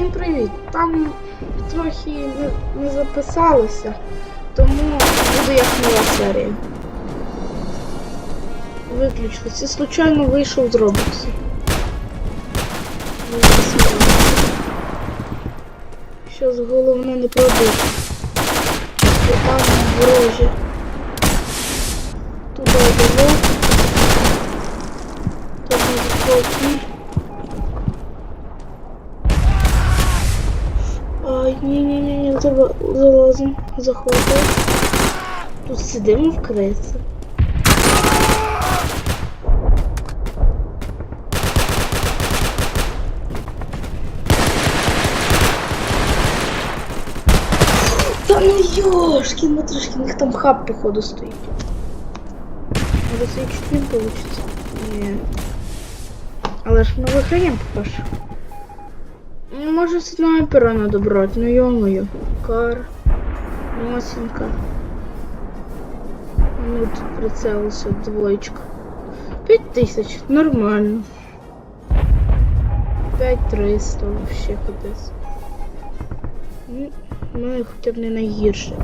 Всім привіт! Там трохи не, не записалося, тому буде як нова серія. Виключилося. Случайно вийшов з Роблоксу. Щось головне не пробити. Бо там ворожі. Туди йде. Тут може залазимо, заходимо. Тут сидимо в креслі. Та ну йошки, ну трошки, у них там хаб походу стоїть. Може цей чуть не получится. Ні. Але ж ми виграємо що. Ну, Може снайпера надо брать, ну ё-моё. Кар. Носенька. Ну тут прицелился двоечка. Пять тысяч, нормально. Пять триста вообще капець. Ну, в мене хоча б не найгірше.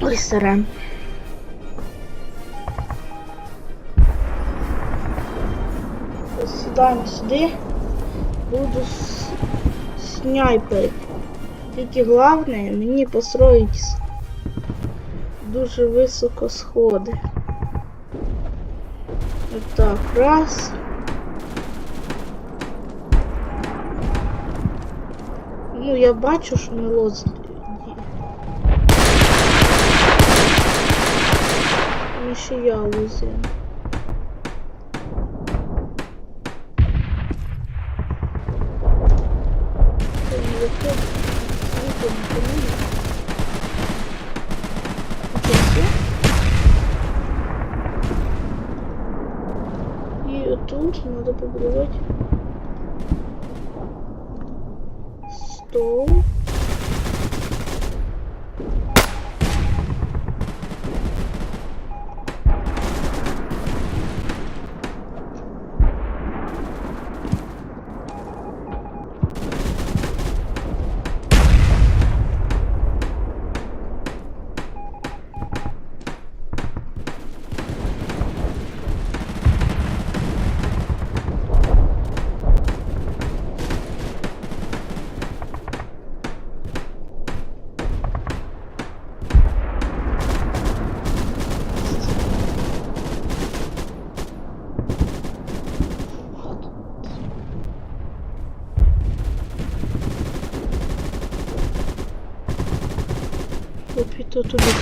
Ой, сирен. Сідаємо сюди. Буду снайперити. Тільки головне мені построїть с- дуже високо сходи. Отак, раз. Ну, я бачу, що мелоз. Ну, ще я лузю. Це не виходить. Світло не поміє. Оце все. І надо побудовать. Побудувати стол. Опять тут убит.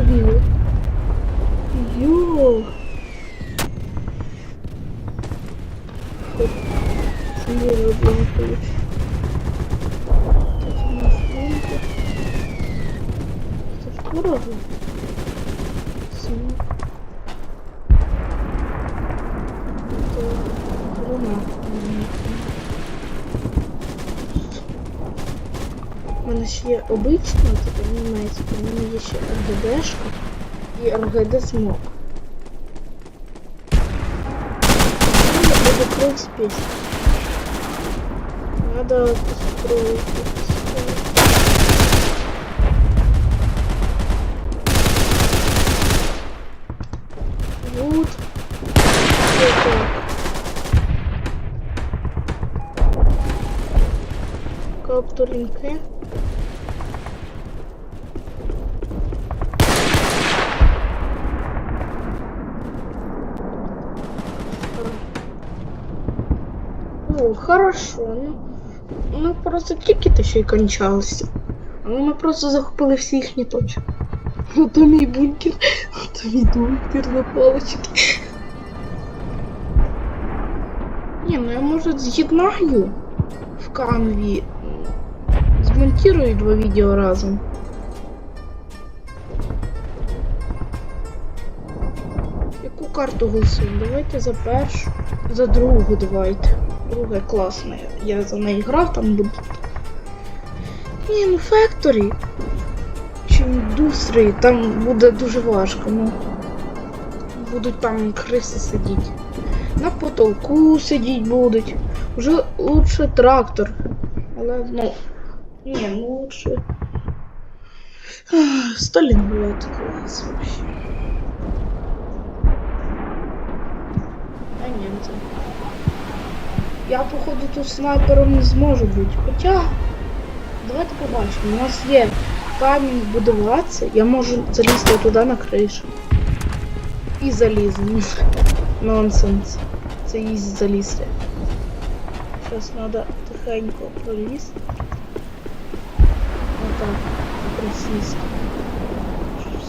Убил. Йо. Смело благополучие. Так, у нас. Это ж дорого. Это. У мене ще є обична, типу німецька, у мене є ще РГДшка і РГД смок. Ну, буду кров спеть. Надо построить. Вот Капторинки. Ну, хорошо. Ну, ну просто тільки ще й кончалися. А ми просто захопили всі їхні точки. Ото мій бункер, ото мій бункер на палочки. Ні, ну я може з'єднаю в канві. Змонтирую два відео разом. Яку карту голосуємо? Давайте за першу. За другу давайте. Друга класна. Я за неї грав, там буде Ні, ну. Чи індустрії, там буде дуже важко, ну. Будуть там криси сидіти. На потолку сидіть будуть. Уже лучше трактор. Але, ну. Ні, ну лучше. Ах, Сталінград клас вообще. А німці. Я, походу, тут снайпером не зможу бути. Хоча. Давайте побачимо. У нас є камінь будуватися. Я можу залізти туди на кришу. І залізу. Нонсенс. Це їсть залізти. Зараз треба тихенько пролізти. Отак. Присісти.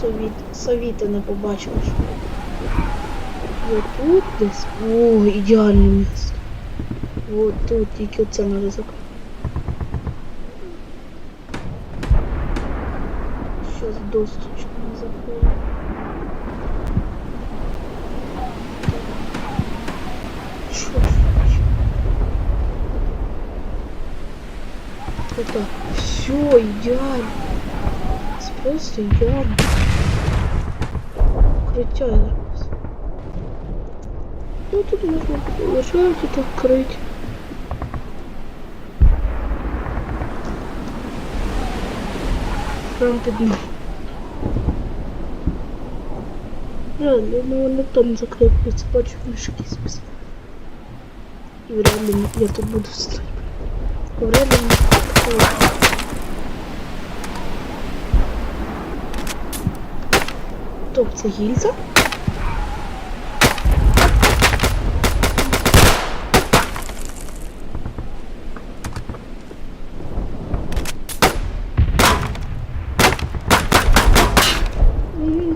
Совіт, совіти не побачили. я тут десь. О, ідеальне місце. Вот тут тільки оце на ризик. Сейчас досточку не закрою. Чё ж? Это все идеально. Просто идеально. Укриття зараз. Ну тут можна лежати тут открыть. Прям під ним. Реально, ну вони там закріплюються, бачу мішки спис. І вряд ли я тут буду стояти. Вряд ли не Топ, це гільза?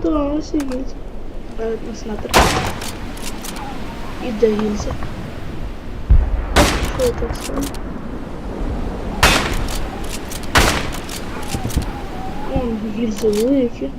Да, ось і гільза. Навіть не снайпер. І де гільза? Що так само? Вон гільзи великі.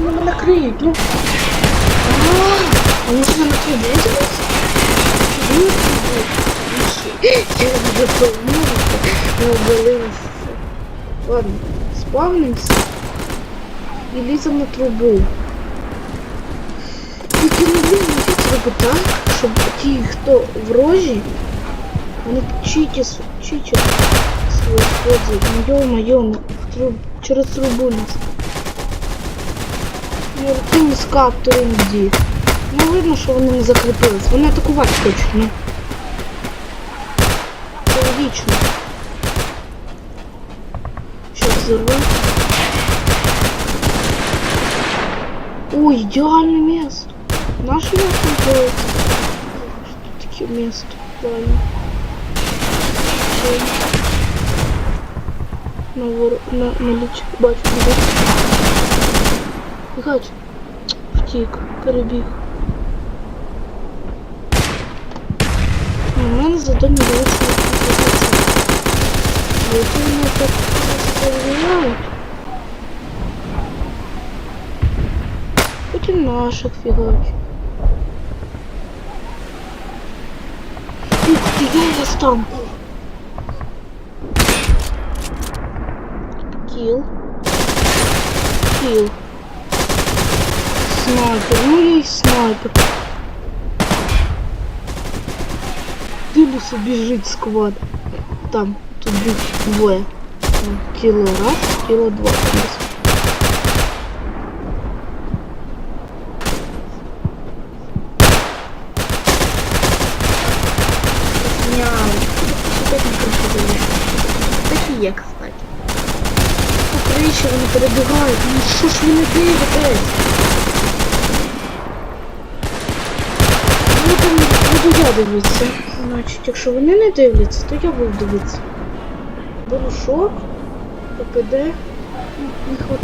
Мене накриють, ну. А, а може на трибуні дивитися? Я не допомогти, не. Ладно, спавнимося і ліземо на трубу. Тільки не блін, як зробити так, щоб хто в рожі, вони читі, читі свої ходять. Ну труб, через трубу лізти. Яким з каптором йди. Ну видно, що вони не закріпились. Вони атакувати хочуть, ну. Це логічно. Що взорву? Ой, ідеальне місто. Наше місто зробити. Що таке місто? Ладно. Окей. На вор... на, на ліч... бачу, бачу. Бігать. Втік, перебіг. У мене задання вийшло Як вони так стріляють? Потім наших фігають. Ух ти, я вас там. Кіл. Кіл. Снайпер, ну я і снайпер. Дивлюся, біжить сквад. Там, тут біг двоє. Там Кіло раз, кіло два. там десь. Няу. Опять не красиво. Так і є, кстати. Покриче, вони перебігають. Ну що ж ви не дивитесь? Ну там буду я дивитися. Значить, якщо вони не дивляться, то я буду дивитися. Порошок, ППД. Ну, не хватає.